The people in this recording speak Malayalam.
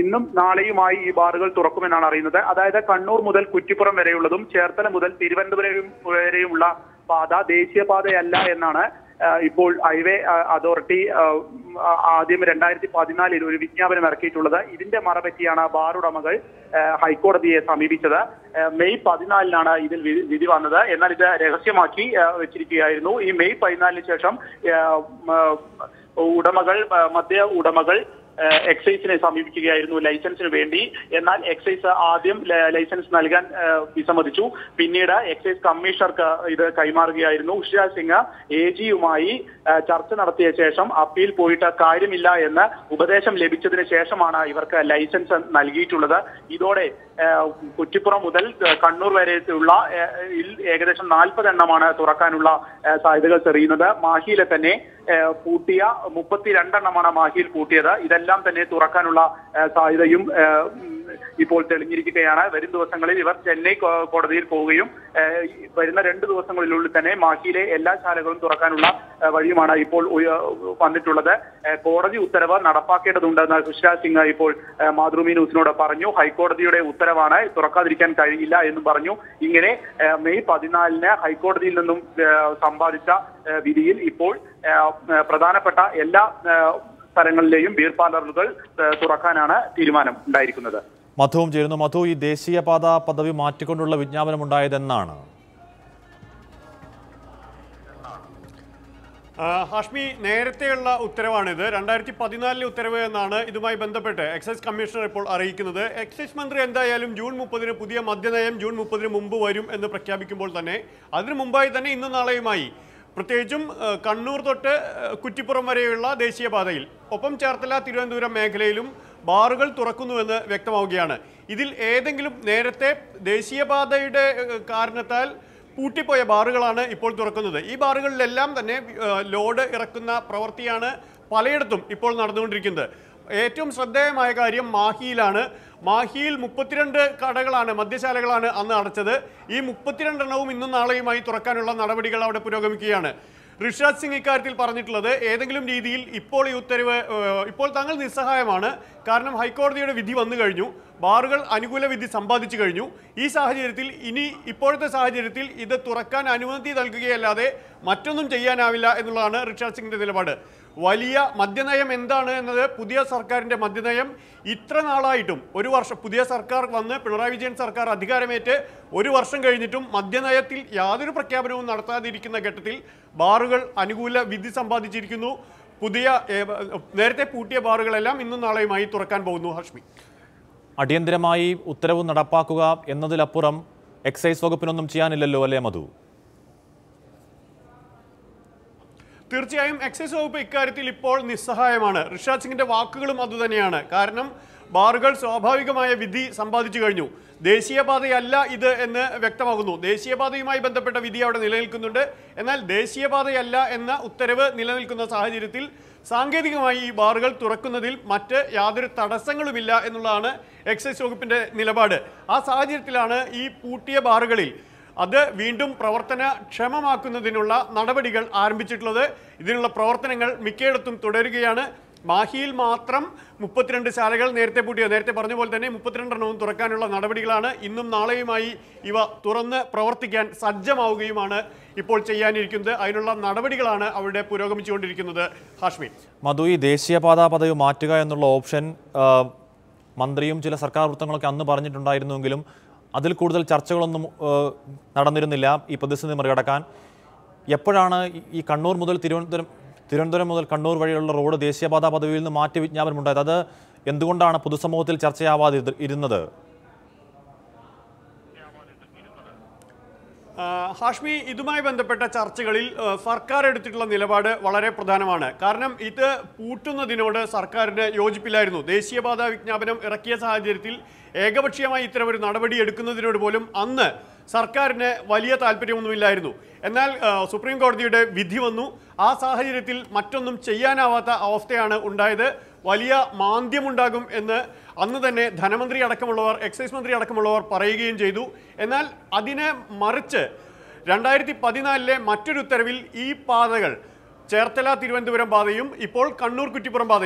ഇന്നും നാളെയുമായി ഈ ബാറുകൾ തുറക്കുമെന്നാണ് അറിയുന്നത്. അതായത് കണ്ണൂർ മുതൽ കുറ്റിപ്പുറം വരെയുള്ളതും ചേർത്തല മുതൽ തിരുവനന്തപുരം വരെയുമുള്ള പാത ദേശീയപാതയല്ല എന്നാണ് ഇപ്പോൾ ഹൈവേ അതോറിറ്റി ആദ്യം രണ്ടായിരത്തി പതിനാലിൽ ഒരു വിജ്ഞാപനം ഇറക്കിയിട്ടുള്ളത്. ഇതിന്റെ മറപറ്റിയാണ് ബാറുടമകൾ ഹൈക്കോടതിയെ സമീപിച്ചത്. മെയ് പതിനാലിനാണ് ഇതിൽ വിധി വന്നത്. എന്നാൽ ഇത് രഹസ്യമാക്കി വെച്ചിരിക്കുകയായിരുന്നു. ഈ മെയ് പതിനാലിന് ശേഷം ഉടമകൾ മദ്യ ഉടമകൾ എക്സൈസിനെ സമീപിക്കുകയായിരുന്നു ലൈസൻസിന് വേണ്ടി. എന്നാൽ എക്സൈസ് ആദ്യം ലൈസൻസ് നൽകാൻ വിസമ്മതിച്ചു. പിന്നീട് എക്സൈസ് കമ്മീഷണർക്ക് ഇത് കൈമാറുകയായിരുന്നു. ഉഷിരാജ് സിംഗ് എ ജിയുമായി ചർച്ച നടത്തിയ ശേഷം അപ്പീൽ പോയിട്ട് കാര്യമില്ല എന്ന് ഉപദേശം ലഭിച്ചതിന് ശേഷമാണ് ഇവർക്ക് ലൈസൻസ് നൽകിയിട്ടുള്ളത്. ഇതോടെ കുറ്റിപ്പുറം മുതൽ കണ്ണൂർ വരെയുള്ള ഏകദേശം നാൽപ്പത് എണ്ണമാണ് തുറക്കാനുള്ള സാധ്യതകൾ തെളിയുന്നത്. മാഹിയിലെ തന്നെ പൂട്ടിയ മുപ്പത്തിരണ്ടെണ്ണമാണ് മാഹിയിൽ പൂട്ടിയത്. ഇതെല്ലാം തന്നെ തുറക്കാനുള്ള സാധ്യതയും ഇപ്പോൾ തെളിഞ്ഞിരിക്കുകയാണ്. വരും ദിവസങ്ങളിൽ ഇവർ ചെന്നൈ കോടതിയിൽ പോവുകയും വരുന്ന രണ്ട് ദിവസങ്ങളിലുള്ളിൽ തന്നെ മാഹിയിലെ എല്ലാ ശാലകളും തുറക്കാനുള്ള വഴിയുമാണ് ഇപ്പോൾ വന്നിട്ടുള്ളത്. കോടതി ഉത്തരവ് നടപ്പാക്കേണ്ടതുണ്ടെന്ന് ഖുശ്രാജ് സിംഗ് ഇപ്പോൾ മാതൃഭൂമി ന്യൂസിനോട് പറഞ്ഞു. ഹൈക്കോടതിയുടെ ഉത്തരവാണ് തുറക്കാതിരിക്കാൻ കഴിയില്ല എന്നും പറഞ്ഞു. ഇങ്ങനെ മെയ് പതിനാലിന് ഹൈക്കോടതിയിൽ നിന്നും സമ്പാദിച്ച വിധിയിൽ ഇപ്പോൾ പ്രധാനപ്പെട്ട എല്ലാ സ്ഥലങ്ങളിലെയും ബീർ പാർലറുകൾ തുറക്കാനാണ് തീരുമാനം ഉണ്ടായിരിക്കുന്നത്. മധുവും ചേരുന്നു. മധു ഈ ദേശീയപാത പദവി മാറ്റിക്കൊണ്ടുള്ള വിജ്ഞാപനം ഉണ്ടായതെന്നാണ് ആ, ഹാഷ്മി നേരത്തെയുള്ള ഉത്തരവാണിത്. രണ്ടായിരത്തി പതിനാലിലെ ഉത്തരവ് എന്നാണ് ഇതുമായി ബന്ധപ്പെട്ട് എക്സൈസ് കമ്മീഷണർ ഇപ്പോൾ അറിയിക്കുന്നത്. എക്സൈസ് മന്ത്രി എന്തായാലും ജൂൺ മുപ്പതിന് പുതിയ മദ്യനയം ജൂൺ മുപ്പതിന് മുമ്പ് വരും എന്ന് പ്രഖ്യാപിക്കുമ്പോൾ തന്നെ അതിനു മുമ്പായി തന്നെ ഇന്നും നാളെയുമായി. പ്രത്യേകിച്ചും കണ്ണൂർ തൊട്ട് കുറ്റിപ്പുറം വരെയുള്ള ദേശീയപാതയിൽ ഒപ്പം ചേർത്തല തിരുവനന്തപുരം മേഖലയിലും ബാറുകൾ തുറക്കുന്നുവെന്ന് വ്യക്തമാവുകയാണ്. ഇതിൽ ഏതെങ്കിലും നേരത്തെ ദേശീയപാതയുടെ കാരണത്താൽ പൂട്ടിപ്പോയ ബാറുകളാണ് ഇപ്പോൾ തുറക്കുന്നത്. ഈ ബാറുകളിലെല്ലാം തന്നെ ലോഡ് ഇറക്കുന്ന പ്രവൃത്തിയാണ് പലയിടത്തും ഇപ്പോൾ നടന്നുകൊണ്ടിരിക്കുന്നത്. ഏറ്റവും ശ്രദ്ധേയമായ കാര്യം മാഹിയിലാണ്. മാഹിയിൽ മുപ്പത്തിരണ്ട് കടകളാണ് മദ്യശാലകളാണ് അന്ന് അടച്ചത്. ഈ മുപ്പത്തിരണ്ടെണ്ണവും ഇന്നും നാളെയുമായി തുറക്കാനുള്ള നടപടികൾ അവിടെ പുരോഗമിക്കുകയാണ്. ഋഷാദ് സിംഗ് ഇക്കാര്യത്തിൽ പറഞ്ഞിട്ടുള്ളത് ഏതെങ്കിലും രീതിയിൽ ഇപ്പോൾ ഈ ഉത്തരവ് ഇപ്പോൾ താങ്കൾ നിസ്സഹായമാണ്. കാരണം ഹൈക്കോടതിയുടെ വിധി വന്നു കഴിഞ്ഞു. ബാറുകൾ അനുകൂല വിധി സമ്പാദിച്ചു കഴിഞ്ഞു. ഈ സാഹചര്യത്തിൽ ഇനി ഇപ്പോഴത്തെ സാഹചര്യത്തിൽ ഇത് തുറക്കാൻ അനുമതി നൽകുകയല്ലാതെ മറ്റൊന്നും ചെയ്യാനാവില്ല എന്നുള്ളതാണ് ഋഷാദ് സിംഗിന്റെ നിലപാട്. വലിയ മദ്യനയം എന്താണ് എന്നത് പുതിയ സർക്കാരിന്റെ മദ്യനയം. ഇത്ര നാളായിട്ടും ഒരു വർഷം പുതിയ സർക്കാർ വന്ന് പിണറായി വിജയൻ സർക്കാർ അധികാരമേറ്റ് ഒരു വർഷം കഴിഞ്ഞിട്ടും മദ്യനയത്തിൽ യാതൊരു പ്രഖ്യാപനവും നടത്താതിരിക്കുന്ന ഘട്ടത്തിൽ ബാറുകൾ അനുകൂല വിധി സമ്പാദിച്ചിരിക്കുന്നു. പുതിയ നേരത്തെ പൂട്ടിയ ബാറുകളെല്ലാം ഇന്നും നാളെയുമായി തുറക്കാൻ പോകുന്നു ഹർഷ്മി. അടിയന്തരമായി ഉത്തരവ് നടപ്പാക്കുക എന്നതിലപ്പുറം എക്സൈസ് വകുപ്പിനൊന്നും ചെയ്യാനില്ലല്ലോ അല്ലേ മധു? തീർച്ചയായും എക്സൈസ് വകുപ്പ് ഇക്കാര്യത്തിൽ ഇപ്പോൾ നിസ്സഹായമാണ്. ഋഷാദ് സിംഗിന്റെ വാക്കുകളും അതുതന്നെയാണ് കാരണം ബാറുകൾ സ്വാഭാവികമായ വിധി സമ്പാദിച്ചു കഴിഞ്ഞു. ദേശീയപാതയല്ല ഇത് എന്ന് വ്യക്തമാകുന്നു. ദേശീയപാതയുമായി ബന്ധപ്പെട്ട വിധി അവിടെ നിലനിൽക്കുന്നുണ്ട്. എന്നാൽ ദേശീയപാതയല്ല എന്ന ഉത്തരവ് നിലനിൽക്കുന്ന സാഹചര്യത്തിൽ സാങ്കേതികമായി ഈ ബാറുകൾ തുറക്കുന്നതിൽ മറ്റ് യാതൊരു തടസ്സങ്ങളുമില്ല എന്നുള്ളതാണ് എക്സൈസ് വകുപ്പിന്റെ നിലപാട്. ആ സാഹചര്യത്തിലാണ് ഈ പൂട്ടിയ ബാറുകളിൽ അത് വീണ്ടും പ്രവർത്തന ക്ഷമമാക്കുന്നതിനുള്ള നടപടികൾ ആരംഭിച്ചിട്ടുള്ളത്. ഇതിനുള്ള പ്രവർത്തനങ്ങൾ മിക്കയിടത്തും തുടരുകയാണ്. മാഹിയിൽ മാത്രം മുപ്പത്തിരണ്ട് ശാലകൾ നേരത്തെ പൂട്ടിയ നേരത്തെ പറഞ്ഞ പോലെ തന്നെ മുപ്പത്തിരണ്ടെണ്ണവും തുറക്കാനുള്ള നടപടികളാണ്. ഇന്നും നാളെയുമായി ഇവ തുറന്ന് പ്രവർത്തിക്കാൻ സജ്ജമാവുകയുമാണ് ഇപ്പോൾ ചെയ്യാനിരിക്കുന്നത്. അതിനുള്ള നടപടികളാണ് അവിടെ പുരോഗമിച്ചുകൊണ്ടിരിക്കുന്നത്. ഹാഷ്മി. മധു ഈ ദേശീയപാതാ പദവി മാറ്റുക എന്നുള്ള ഓപ്ഷൻ മന്ത്രിയും ചില സർക്കാർ വൃത്തങ്ങളൊക്കെ അന്ന് പറഞ്ഞിട്ടുണ്ടായിരുന്നുവെങ്കിലും അതിൽ കൂടുതൽ ചർച്ചകളൊന്നും നടന്നിരുന്നില്ല ഈ പ്രതിസന്ധി മറികടക്കാൻ. എപ്പോഴാണ് ഈ- കണ്ണൂർ മുതൽ തിരുവനന്തപുരം തിരുവനന്തപുരം മുതൽ കണ്ണൂർ വഴിയുള്ള റോഡ് ദേശീയപാതാ പദവിയിൽ നിന്ന് മാറ്റി വിജ്ഞാപനം ഉണ്ടായത് അത് എന്തുകൊണ്ടാണ് പൊതുസമൂഹത്തിൽ ചർച്ചയാവാതെ ഇരുന്നത്? ഹാഷ്മി ഇതുമായി ബന്ധപ്പെട്ട ചർച്ചകളിൽ സർക്കാർ എടുത്തിട്ടുള്ള നിലപാട് വളരെ പ്രധാനമാണ്. കാരണം ഇത് പൂട്ടുന്നതിനോട് സർക്കാരിന് യോജിപ്പില്ലായിരുന്നു. ദേശീയപാത വിജ്ഞാപനം ഇറക്കിയ സാഹചര്യത്തിൽ ഏകപക്ഷീയമായി ഇത്തരം ഒരു നടപടി എടുക്കുന്നതിനോട് പോലും അന്ന് സർക്കാരിന് വലിയ താല്പര്യമൊന്നുമില്ലായിരുന്നു. എന്നാൽ സുപ്രീം കോടതിയുടെ വിധി വന്നു. ആ സാഹചര്യത്തിൽ മറ്റൊന്നും ചെയ്യാനാവാത്ത അവസ്ഥയാണ് ഉണ്ടായത്. വലിയ മാന്ദ്യമുണ്ടാകും എന്ന് അന്ന് തന്നെ ധനമന്ത്രി അടക്കമുള്ളവർ എക്സൈസ് മന്ത്രി അടക്കമുള്ളവർ പറയുകയും ചെയ്തു. എന്നാൽ അതിനെ മറിച്ച് രണ്ടായിരത്തി പതിനാലിലെ മറ്റൊരു ഉത്തരവിൽ ഈ പാതകൾ ചേർത്തല തിരുവനന്തപുരം പാതയും ഇപ്പോൾ കണ്ണൂർ കുറ്റിപ്പുറം പാതയും